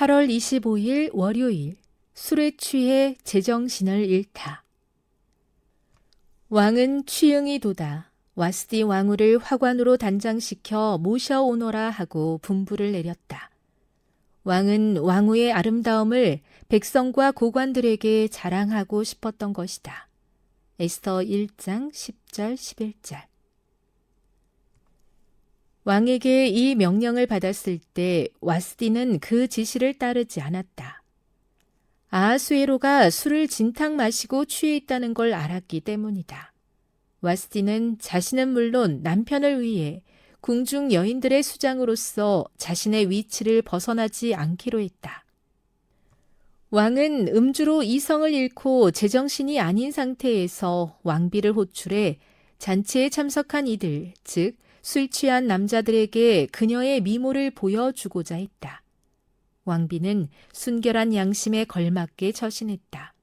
8월 25일 월요일 술에 취해 제정신을 잃다. 왕은 취응이 돋아 와스디 왕후를 화관으로 단장시켜 모셔오너라 하고 분부를 내렸다. 왕은 왕후의 아름다움을 백성과 고관들에게 자랑하고 싶었던 것이다. 에스더 1장 10절 11절 왕에게 이 명령을 받았을 때 와스디는 그 지시를 따르지 않았다. 아하수에로가 술을 진탕 마시고 취해 있다는 걸 알았기 때문이다. 와스디는 자신은 물론 남편을 위해 궁중 여인들의 수장으로서 자신의 위치를 벗어나지 않기로 했다. 왕은 음주로 이성을 잃고 제정신이 아닌 상태에서 왕비를 호출해 잔치에 참석한 이들, 즉, 술 취한 남자들에게 그녀의 미모를 보여주고자 했다. 왕비는 순결한 양심에 걸맞게 처신했다.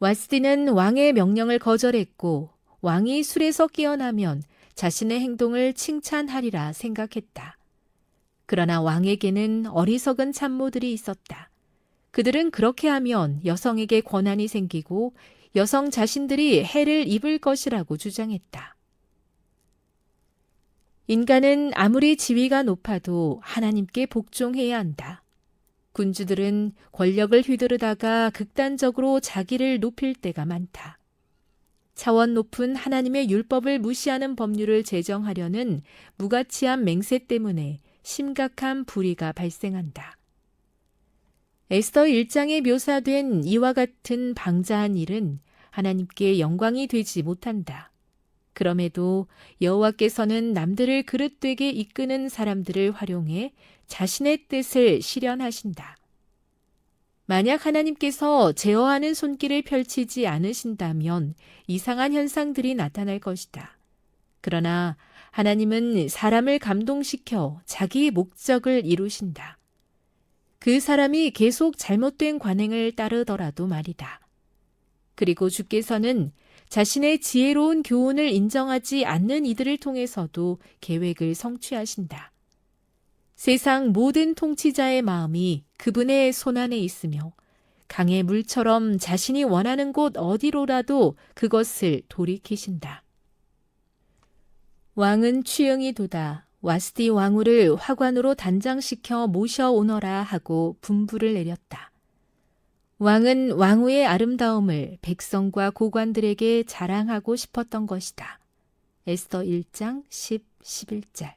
와스디는 왕의 명령을 거절했고 왕이 술에서 깨어나면 자신의 행동을 칭찬하리라 생각했다. 그러나 왕에게는 어리석은 참모들이 있었다. 그들은 그렇게 하면 여성에게 권한이 생기고 여성 자신들이 해를 입을 것이라고 주장했다. 인간은 아무리 지위가 높아도 하나님께 복종해야 한다. 군주들은 권력을 휘두르다가 극단적으로 자기를 높일 때가 많다. 차원 높은 하나님의 율법을 무시하는 법률을 제정하려는 무가치한 맹세 때문에 심각한 불의가 발생한다. 에스더 1장에 묘사된 이와 같은 방자한 일은 하나님께 영광이 되지 못한다. 그럼에도 여호와께서는 남들을 그릇되게 이끄는 사람들을 활용해 자신의 뜻을 실현하신다. 만약 하나님께서 제어하는 손길을 펼치지 않으신다면 이상한 현상들이 나타날 것이다. 그러나 하나님은 사람을 감동시켜 자기의 목적을 이루신다. 그 사람이 계속 잘못된 관행을 따르더라도 말이다. 그리고 주께서는 자신의 지혜로운 교훈을 인정하지 않는 이들을 통해서도 계획을 성취하신다. 세상 모든 통치자의 마음이 그분의 손안에 있으며 강의 물처럼 자신이 원하는 곳 어디로라도 그것을 돌이키신다. 왕은 취응이 돋아 와스디 왕후를 화관으로 단장시켜 모셔오너라 하고 분부를 내렸다. 왕은 왕후의 아름다움을 백성과 고관들에게 자랑하고 싶었던 것이다. 에스더 1장 10, 11절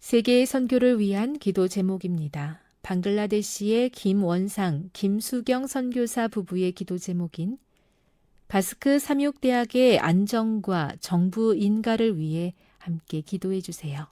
세계의 선교를 위한 기도 제목입니다. 방글라데시의 김원상, 김수경 선교사 부부의 기도 제목인 바스크 삼육대학의 안정과 정부 인가를 위해 함께 기도해 주세요.